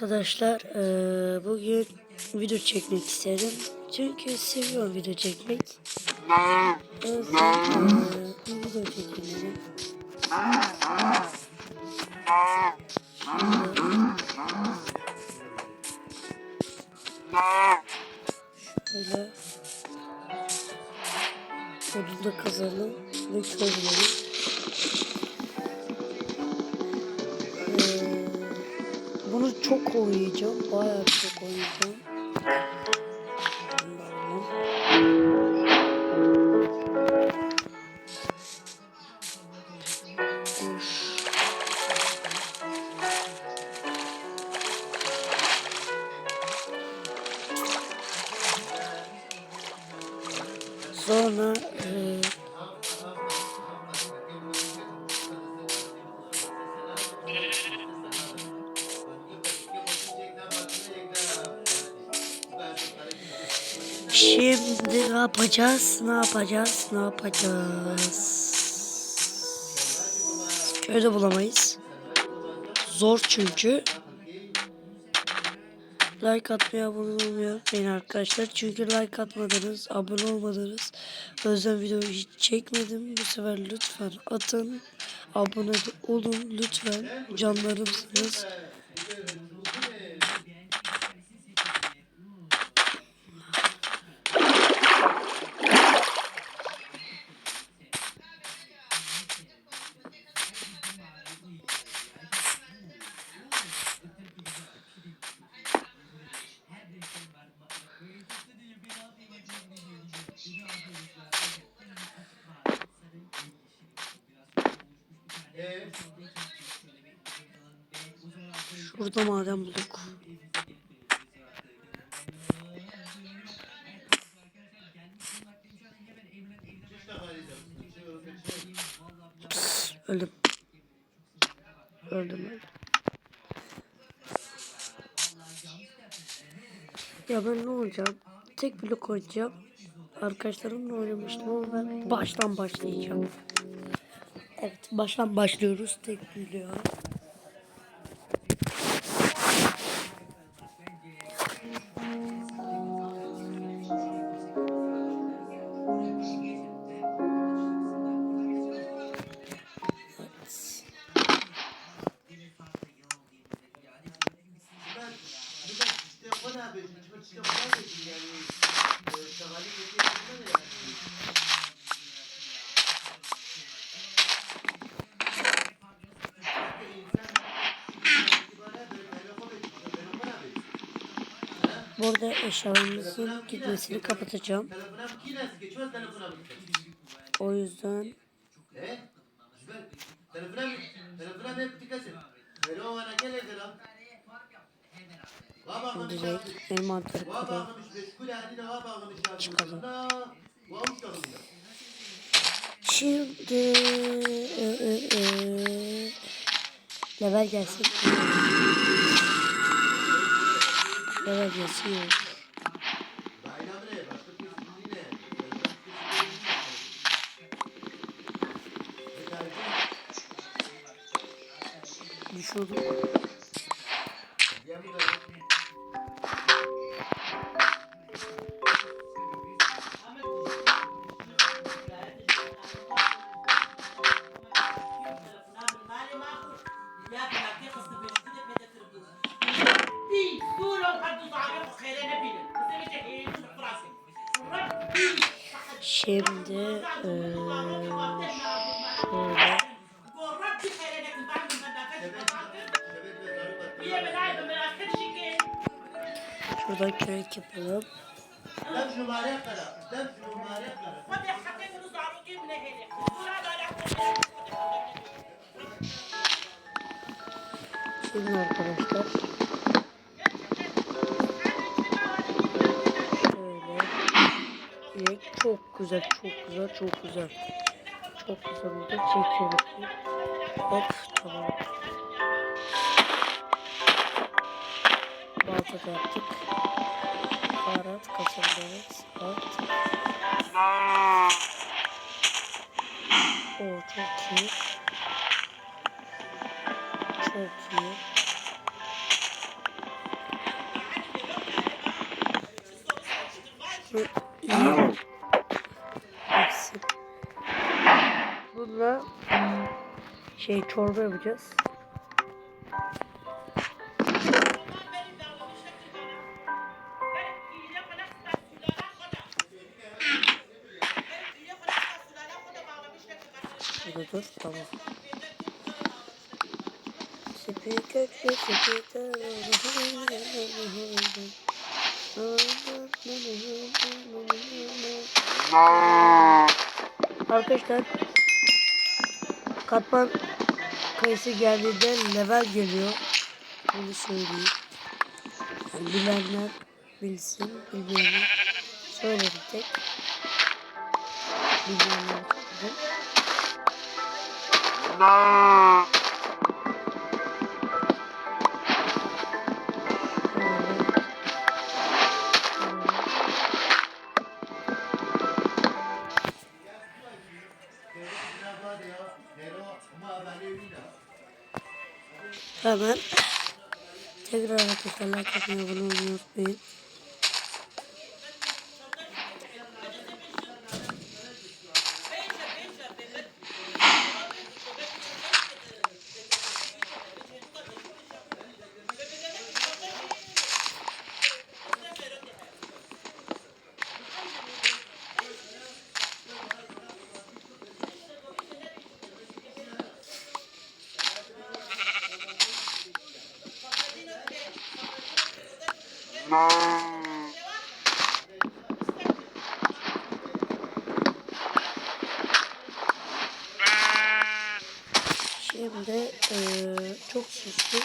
arkadaşlar. Eee, bugün video çekmek istedim. Çünkü seviyorum video çekmek. Eee, bir video. Şimdi şöyle odunda kazalım ve közlerim. Çok oynayacağım. Bayağı çok oynayacağım. Sonra eee yapacağız? Ne yapacağız? Ne yapacağız? Köyde bulamayız. Zor çünkü. Like atmaya abone olmayı unutmayın arkadaşlar. Çünkü like atmadınız, abone olmadınız. O yüzden videoyu hiç çekmedim. Bu sefer lütfen atın. Abone olun lütfen. Canlarımsınız. Şurada maden bulduk. Pıs, öldüm. Öldüm öldüm. Ya ben ne olacağım? Tek blok oynayacağım. Arkadaşlarımla oynamıştım ama ben baştan başlayacağım. Evet baştan başlıyoruz tek blok. Eşyalarımızın gitmesini kapatacağım. O yüzden direkt envanter kurup çıkalım. Şimdi e, e, e, level gelsin. Level gelsin Şimdi eee şöyle şuradan kürek yapalım. Şimdi arkadaşlar güzel, çok güzel, çok güzel. Çok güzel oldu. Çekiyorum. Hop, tamam. Balta da yaptık. Baharat kaçırdık. At. Oo, çok iyi. Çok iyi. Şu şey çorba yapacağız. Dur dur tamam. Arkadaşlar katman kayısı geldiğinde level geliyor. Bunu söyleyeyim. Yani bilenler bilsin, bilmeyenler söylerim tek. Bilmeyenler söylerim. Hemen tekrar arkadaşlar like atmayı abone olmayı unutmayın. Şimdi eee, çok sustu.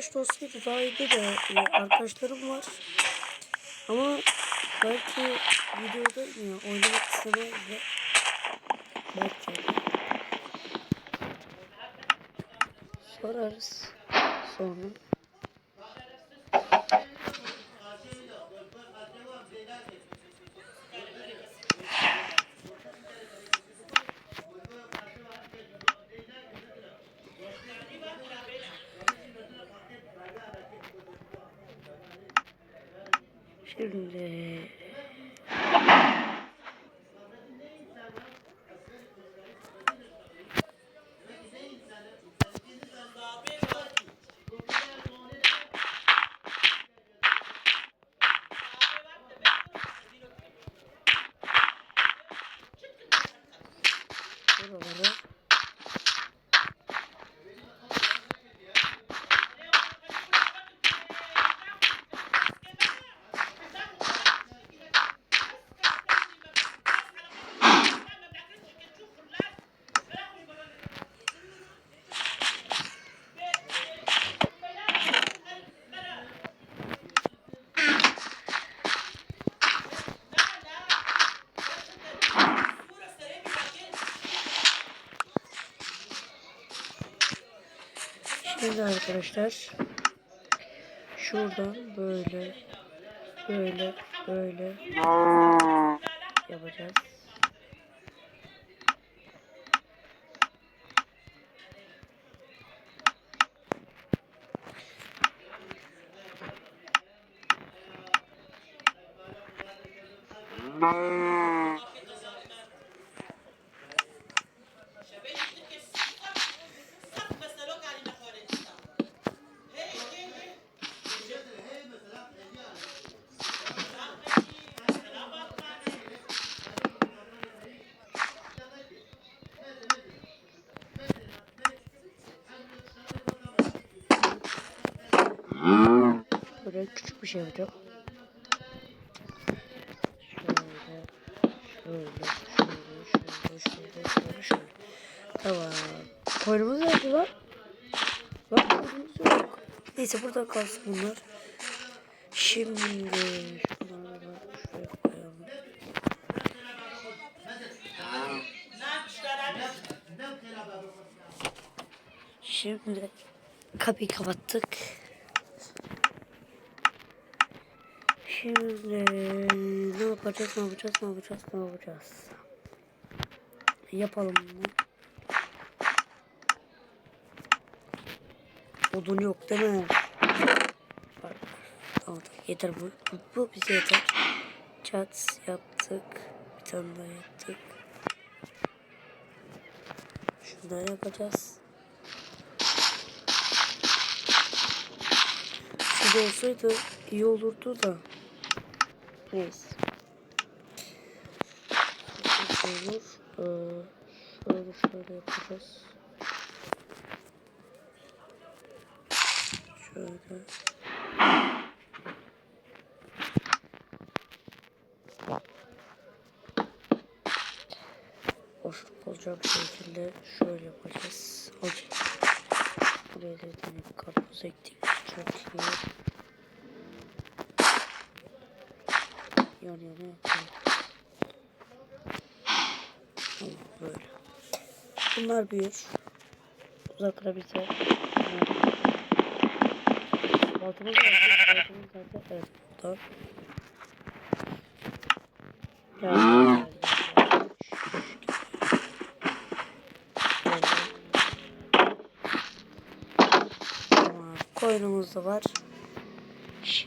Arkadaş dostuydu daha iyiydi de e, arkadaşlarım var. Ama belki videoda mı oynamak istemez. Belki. Sorarız. Sonra. Şimdi buraları Şimdi arkadaşlar şuradan böyle böyle böyle yapacağız. Böyle küçük bir şey yapacağım. Şöyle, şöyle, şöyle, şöyle, şöyle, şöyle. Tamam. Koynumuz nerede lan? Bak koynumuz yok. Neyse burada kalsın bunlar. Şimdi şunları da şuraya koyalım. Şimdi kapıyı kapattık. Şimdi ne yapacağız, ne yapacağız, ne yapacağız, ne yapacağız? Yapalım bunu. Odun yok değil mi? Bak, yeter bu. Bu, bu bize yeter. Çat yaptık. Bir tane daha yaptık. Şunları yapacağız. Şurada olsaydı iyi olurdu da. Neyse. Olur. Ee, şöyle şöyle yapacağız. Şöyle. Boşluk olacak şekilde şöyle yapacağız. Hadi. Buraya da tane karpuz ektik. Çok iyi. Yapalım. Tamam böyle. Bunlar büyür. Uzaklara biter. Altımız var. Altımız zaten evet. Tamam, koyunumuz da var.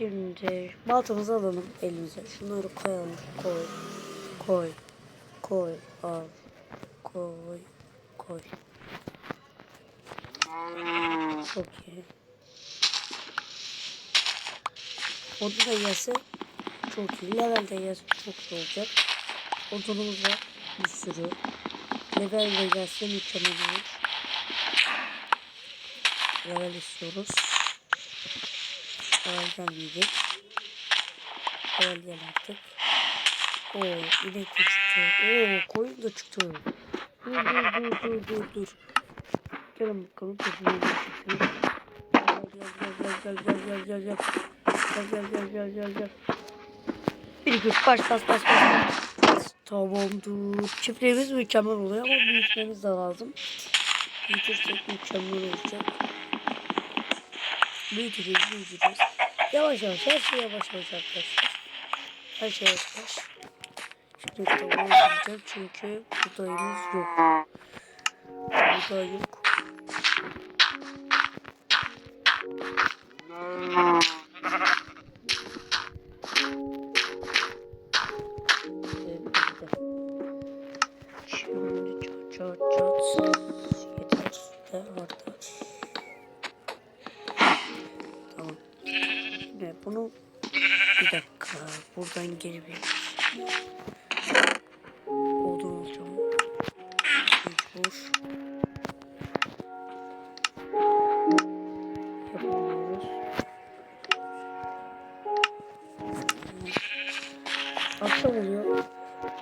Şimdi baltamızı alalım elimize. Şunları koyalım. Koy. Koy. Koy. Al. Koy. Koy. Çok iyi. Odun da yese çok iyi. Level de yese çok iyi olacak. Odunumuz var. Bir sürü. Level de gelse mükemmel olur. Level istiyoruz. Gelmeyecek. Level gel artık. Oo inek de çıktı. Oo koyun da çıktı. Dur dur dur dur dur dur. Gelin bakalım. Gel gel gel gel gel gel gel. Gel gel gel gel gel gel. Bir iki bas bas bas. bas. Tamamdır. Çiftliğimiz mükemmel oluyor ama büyütmemiz de lazım. Büyütürsek mükemmel olacak. Büyüteceğiz, büyüteceğiz. Yavaş yavaş, her şey yavaş yavaş arkadaşlar. Her şey yavaş yavaş. Şimdi tavuğu çünkü buğdayımız yok. Buğday yok.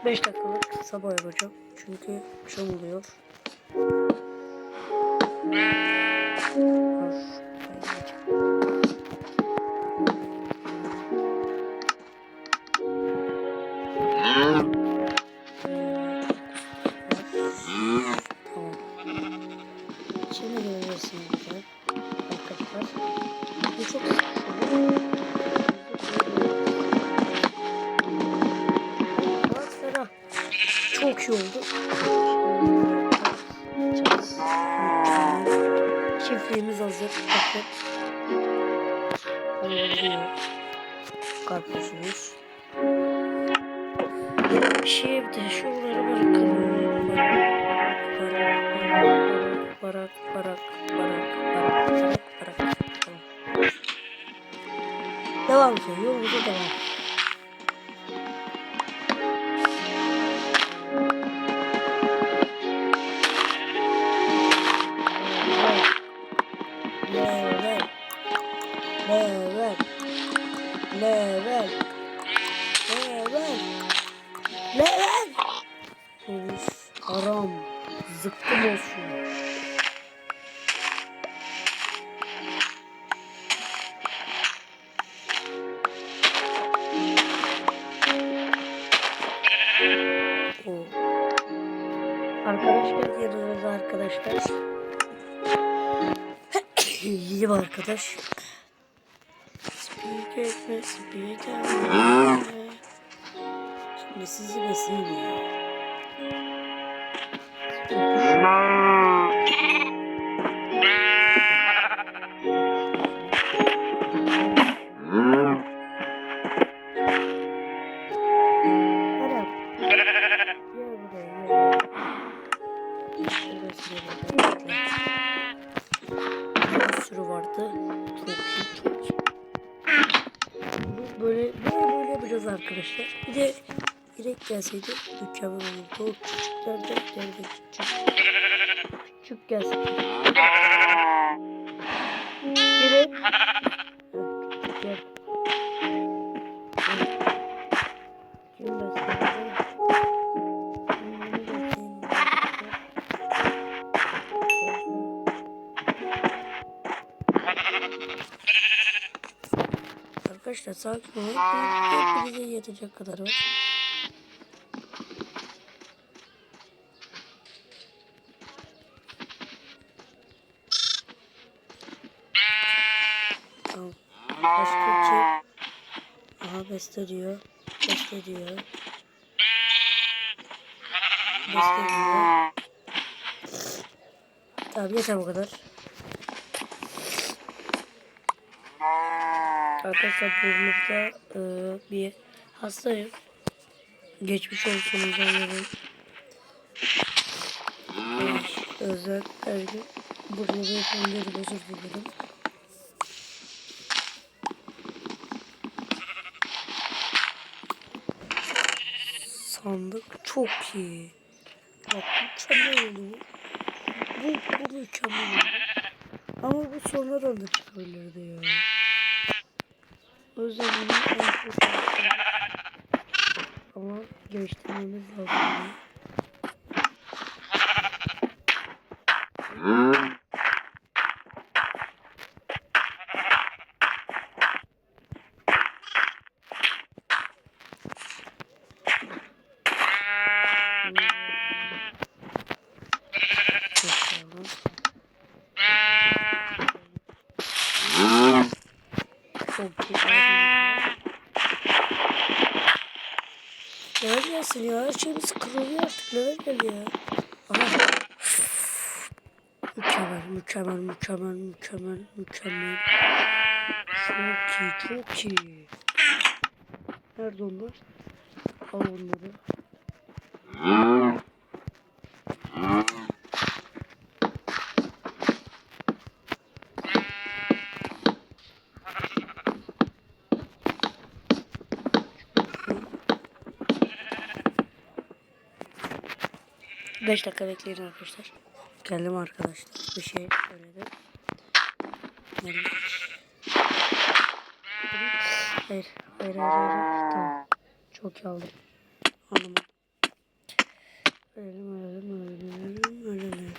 5 dakikalık sabah yapacağım. Çünkü akşam oluyor. Karpuzumuz. Şimdi şunları bırakalım. Barak, barak, barak, barak, barak, barak, barak. Devam ediyor. Yolumuza devam. O. Arkadaş geldi yanımıza arkadaşlar. Yeni arkadaş. Speak etme, speak etme. Şimdi sizi besleyeyim ya. Gelsin. Küçük gel. Kim besleyeyim. Arkadaşlar sakin olun. Hepinize yetecek kadar var. Tamam. Başka kim? Aha beste diyor. Beste diyor. Beste. Tamam yeter bu kadar. Arkadaşlar burnumda e, bir hastayım. Geçmiş olsun uzanıyorum. Özel her gün burnumu yapabilirim özür dilerim. Sandık çok iyi. Bak mükemmel oldu. Bu, bu mükemmel oldu. Ama bu sonradan da çıkabilirdi ya. O yüzden. Ama geliştirmemiz lazım. Bakalım. Çok güzel. Level gelsin ya. Her şeyimiz kırılıyor artık. Level gel ya. Aha. Mükemmel, mükemmel, mükemmel, mükemmel, mükemmel. Çok iyi, çok iyi. Nerede onlar? Al onları. Beş dakika bekleyin arkadaşlar. Geldim arkadaşlar. Bir şey söyledim. Hayır, hayır, hayır, hayır. Tamam. Çok iyi aldım. Anlamadım. Ölelim, ölelim, ölelim, ölelim, ölelim.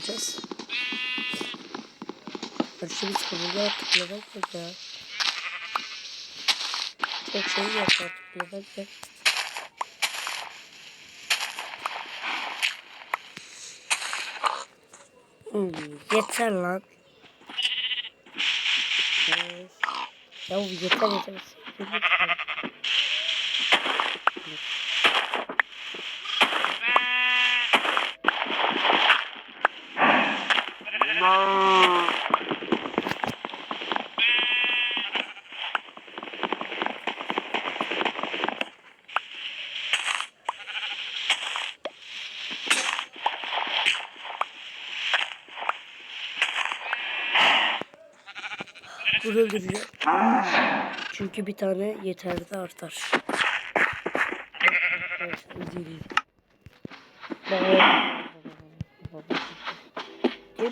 Yapacağız. Şimdi sıkılınca artık level yok ya. Çok şey yap artık level yok. Hmm, yeter lan. Ya yeter yeter. Bunu öldüreceğim. Çünkü bir tane yeterli artar.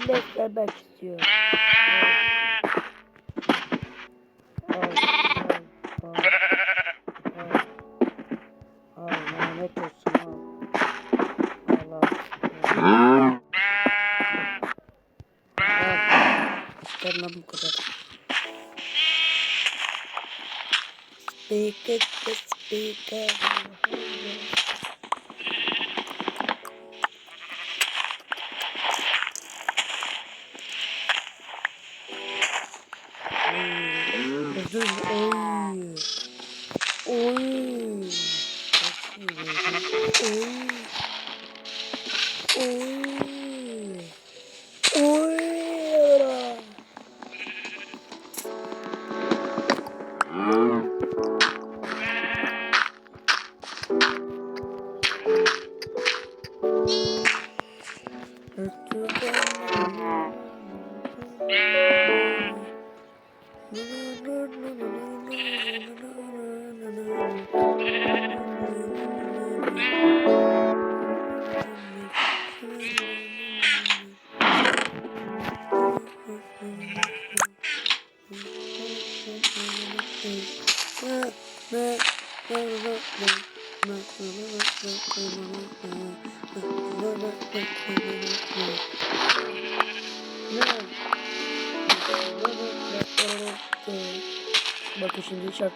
Beslemek istiyor? Get this bigger.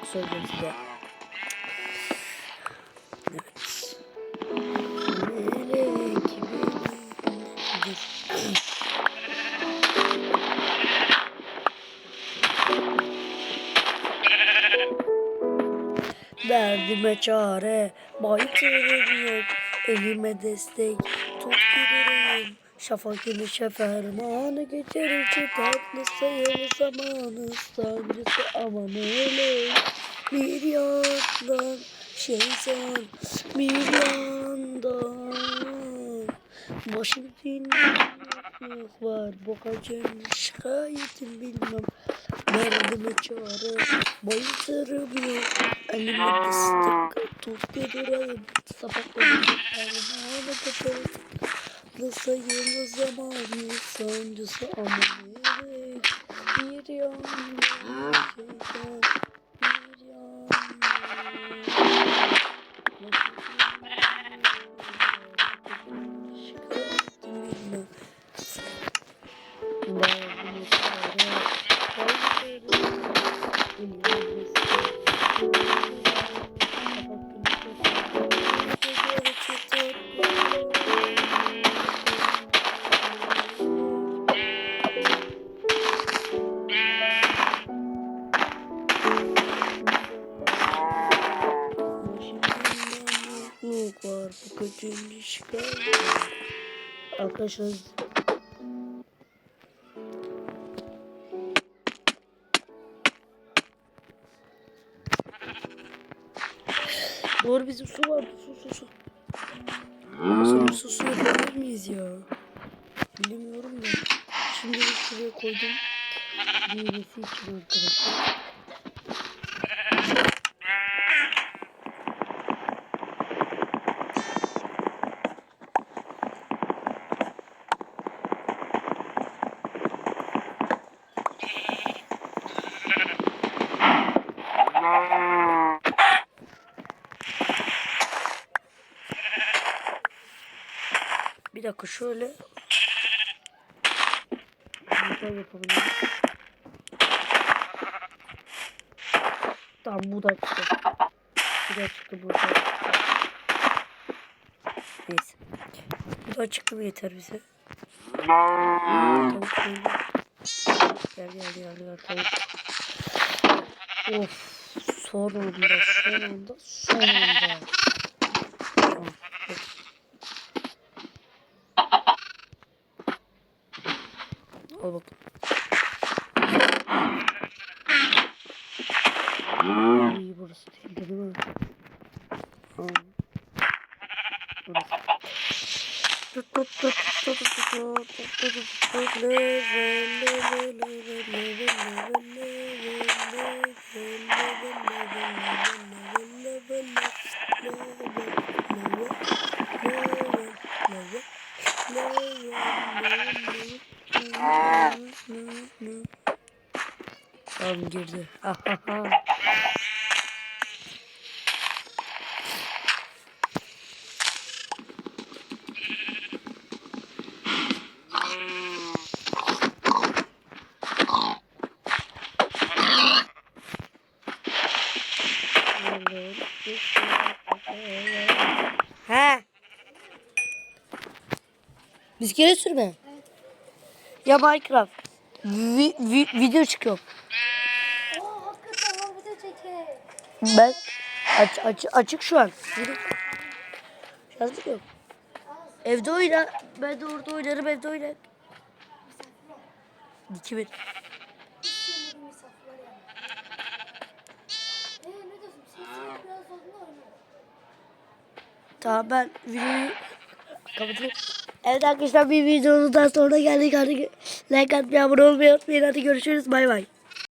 Şarkı söyleyeceğim size. Evet. Derdime çare, baytırım yok, elime destek, tut giderim. Şafak ile şefermanı geçer içi tatlı sayılı zamanı sancısı aman öyle. Bir yandan şeytan, bir yandan başım dinlemek var. Kaçın şikayetim bilmem. Derdime çare, baytırım yok, elime destek, tut giderim. Sapaklarım şefermanı Burası yıldız zamanı sancısı ama nereye? Bir yan, bir yan, bir yan. Arkadaşlar Doğru bizim su vardı su su su. Sonra su su yapabilir miyiz ya? Bilmiyorum da. Şimdi şuraya koydum. Büyümesi için arkadaşlar Bir dakika şöyle. Burada yapabiliriz. Tamam bu da çıktı. Bu da çıktı burada. Neyse. Bu da çıktı mı yeter bize. Tavuk. Gel gel gel gel tavuk. Of. Son anda son anda son anda. Al bakalım. İyi burası değil değil mi? Tamam. Burası. Tut tut tut tut tut tut tut tut tut Bisiklet sürme. Ya Minecraft. Vi- vi- video çıkıyor. Oo hakikaten o video çeker. Ben aç, aç, açık şu an. Yazık yok. Evde oyna. Ben de orada oynarım evde oynar. 2000. Senin misafirler yani. Ee ne diyorsun? Sesini biraz zorla oyna. Tamam ben videoyu kapatayım. Evet arkadaşlar bir videonun daha sonra geldik. Hadi like atmayı, abone olmayı unutmayın. Hadi görüşürüz. Bay bay.